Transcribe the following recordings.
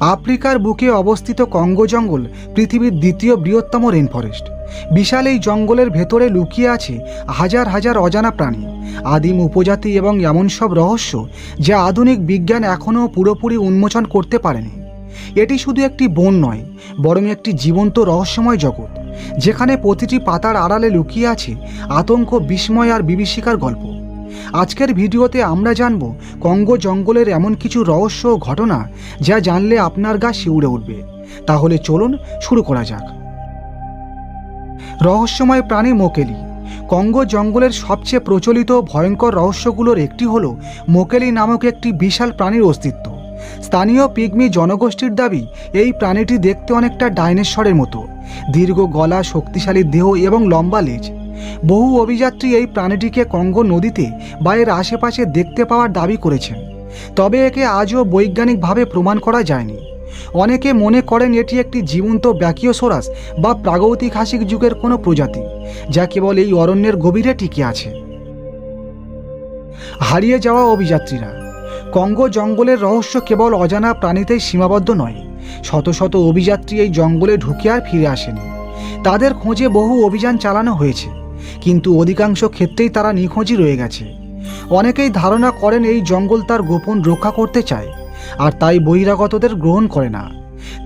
আফ্রিকার বুকে অবস্থিত কঙ্গো জঙ্গল পৃথিবীর দ্বিতীয় বৃহত্তম রেন ফরেস্ট বিশাল এই জঙ্গলের ভেতরে লুকিয়ে আছে হাজার হাজার অজানা প্রাণী। আদিম উপজাতি এবং এমন সব রহস্য যা আধুনিক বিজ্ঞান এখনও পুরোপুরি উন্মোচন করতে পারেনি। এটি শুধু একটি বন নয়, বরং একটি জীবন্ত রহস্যময় জগৎ, যেখানে প্রতিটি পাতার আড়ালে লুকিয়ে আছে আতঙ্ক, বিস্ময় আর বিভীষিকার গল্প। আজকের ভিডিওতে আমরা জানব কঙ্গো জঙ্গলের এমন কিছু রহস্য ঘটনা যা জানলে আপনার গা শিউড়ে উঠবে। তাহলে চলুন শুরু করা যাক। রহস্যময় প্রাণী মোকেলি। কঙ্গো জঙ্গলের সবচেয়ে প্রচলিত ভয়ঙ্কর রহস্যগুলোর একটি হল মোকেলি নামক একটি বিশাল প্রাণীর অস্তিত্ব। স্থানীয় পিগমি জনগোষ্ঠীর দাবি, এই প্রাণীটি দেখতে অনেকটা ডাইনোসরের মতো। দীর্ঘ গলা, শক্তিশালী দেহ এবং লম্বা লেজ বহু অভিযাত্রী এই প্রাণীটিকে কঙ্গো নদীতে বা এর আশেপাশে দেখতে পাওয়ার দাবি করেছেন। তবে একে আজও বৈজ্ঞানিকভাবে প্রমাণ করা যায়নি। অনেকে মনে করেন এটি একটি জীবন্ত ব্যাকিওসোরাস বা প্রাগৈতিহাসিক যুগের কোনো প্রজাতি, যা কেবল এই অরণ্যের গভীরে টিকে আছে। হারিয়ে যাওয়া অভিযাত্রীরা, কঙ্গো জঙ্গলের রহস্য কেবল অজানা প্রাণীতেই সীমাবদ্ধ নয়, শত শত অভিযাত্রী এই জঙ্গলে ঢুকে আর ফিরে আসেনি। তাদের খোঁজে বহু অভিযান চালানো হয়েছে। কিন্তু অধিকাংশ ক্ষেত্রেই তারা নিখোঁজই রয়ে গেছে। অনেকেই ধারণা করেন এই জঙ্গল তার গোপন রক্ষা করতে চায়, আর তাই বহিরাগতদের গ্রহণ করে না।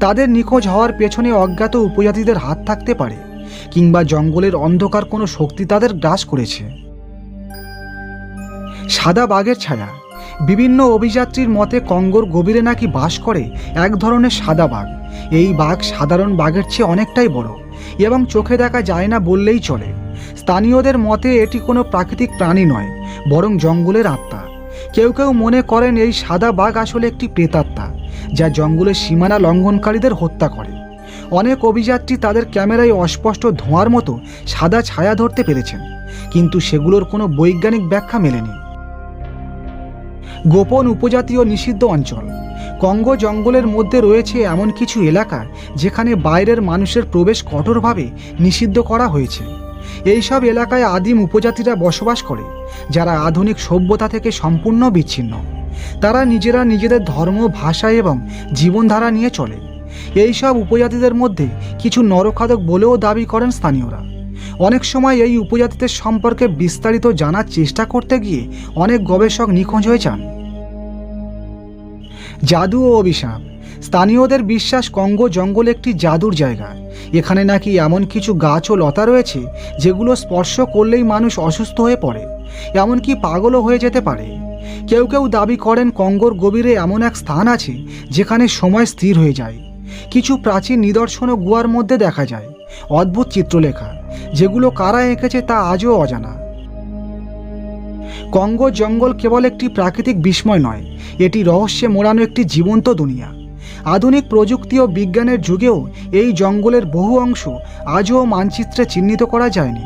তাদের নিখোঁজ হওয়ার পেছনে অজ্ঞাত উপজাতিদের হাত থাকতে পারে, কিংবা জঙ্গলের অন্ধকার কোনো শক্তি তাদের গ্রাস করেছে। সাদা বাঘের ছায়া, বিভিন্ন অভিযাত্রীর মতে কঙ্গোর গভীরে নাকি বাস করে এক ধরনের সাদা বাঘ। এই বাঘ সাধারণ বাঘের চেয়ে অনেকটাই বড়, এবং চোখে দেখা যায় না বললেই চলে। স্থানীয়দের মতে এটি কোনো প্রাকৃতিক প্রাণী নয়, বরং জঙ্গলের আত্মা। কেউ কেউ মনে করেন এই সাদা বাঘ আসলে একটি প্রেতাত্মা, যা জঙ্গলের সীমানা লঙ্ঘনকারীদের হত্যা করে। অনেক অভিযাত্রী তাদের ক্যামেরায় অস্পষ্ট ধোঁয়ার মতো সাদা ছায়া ধরতে পেরেছেন, কিন্তু সেগুলোর কোনো বৈজ্ঞানিক ব্যাখ্যা মেলেনি। গোপন উপজাতীয় নিষিদ্ধ অঞ্চল। কঙ্গো জঙ্গলের মধ্যে রয়েছে এমন কিছু এলাকা যেখানে বাইরের মানুষের প্রবেশ কঠোরভাবে নিষিদ্ধ করা হয়েছে। এইসব এলাকায় আদিম উপজাতিরা বসবাস করে, যারা আধুনিক সভ্যতা থেকে সম্পূর্ণ বিচ্ছিন্ন। তারা নিজেরা নিজেদের ধর্ম, ভাষা এবং জীবনধারা নিয়ে চলে। এইসব উপজাতিদের মধ্যে কিছু নরখাদক বলেও দাবি করেন স্থানীয়রা। অনেক সময় এই উপজাতিদের সম্পর্কে বিস্তারিত জানার চেষ্টা করতে গিয়ে অনেক গবেষক নিখোঁজ হয়ে যান। জাদু ও অভিশাপ। স্থানীয়দের বিশ্বাস কঙ্গো জঙ্গল একটি জাদুর জায়গা। এখানে নাকি এমন কিছু গাছ ও লতা রয়েছে যেগুলো স্পর্শ করলেই মানুষ অসুস্থ হয়ে পড়ে, এমনকি পাগলও হয়ে যেতে পারে। কেউ কেউ দাবি করেন কঙ্গোর গভীরে এমন এক স্থান আছে যেখানে সময় স্থির হয়ে যায়। কিছু প্রাচীন নিদর্শনও গুয়ার মধ্যে দেখা যায়। অদ্ভুত চিত্রলেখা, যেগুলো কারা এঁকেছে তা আজও অজানা। কঙ্গো জঙ্গল কেবল একটি প্রাকৃতিক বিস্ময় নয়, এটি রহস্যে মোড়ানো একটি জীবন্ত দুনিয়া। আধুনিক প্রযুক্তি ও বিজ্ঞানের যুগেও এই জঙ্গলের বহু অংশ আজও মানচিত্রে চিহ্নিত করা যায়নি।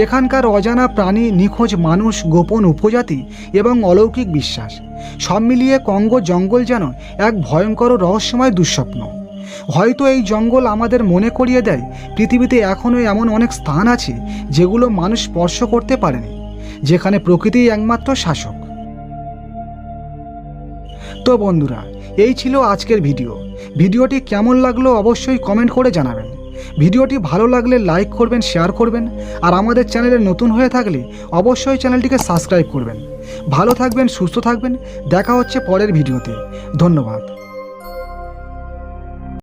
এখানকার অজানা প্রাণী, নিখোঁজ মানুষ, গোপন উপজাতি এবং অলৌকিক বিশ্বাস, সব মিলিয়ে কঙ্গো জঙ্গল যেন এক ভয়ঙ্কর রহস্যময় দুঃস্বপ্ন। হয়তো এই জঙ্গল আমাদের মনে করিয়ে দেয়, পৃথিবীতে এখনও এমন অনেক স্থান আছে যেগুলো মানুষ স্পর্শ করতে পারেনি, যেখানে প্রকৃতি একমাত্র শাসক। তো বন্ধুরা এই ছিল আজকের ভিডিও। ভিডিওটি কেমন লাগল অবশ্যই কমেন্ট করে জানাবেন। ভিডিওটি ভালো লাগলে লাইক করবেন শেয়ার করবেন, আর আমাদের চ্যানেলে নতুন হয়ে থাকলে অবশ্যই চ্যানেলটিকে সাবস্ক্রাইব করবেন। ভালো থাকবেন, সুস্থ থাকবেন। দেখা হচ্ছে পরের ভিডিওতে। ধন্যবাদ।